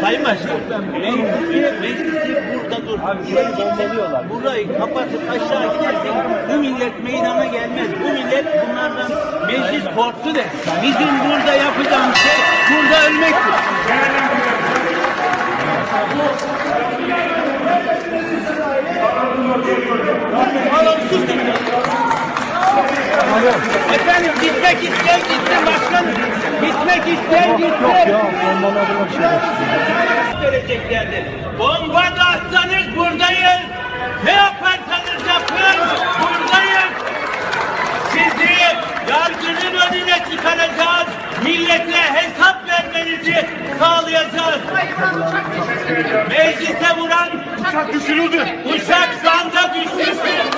Sayın Başkan, meclisi, meclisi burada dur. Burayı bombalıyorlar. Burayı kapatıp aşağı gidersek bu millet meydana gelmez. Bu millet bunlardan meclis korktu de. Bizim burada yapacağımız şey burada ölmektir. Oğlum susun. Efendim gitmek isteyen gitsin başkanım. Gitmek isteyen gitsin. Vereceklerdi. Bomba da atsanız buradayız. Ne yaparsanız yapın buradayız. Sizi yargının önüne çıkaracağız. Millete hesap vermenizi sağlayacağız. Meclise vuran Uçak düşürüldü. uçak zanda. Düşürülmüştür.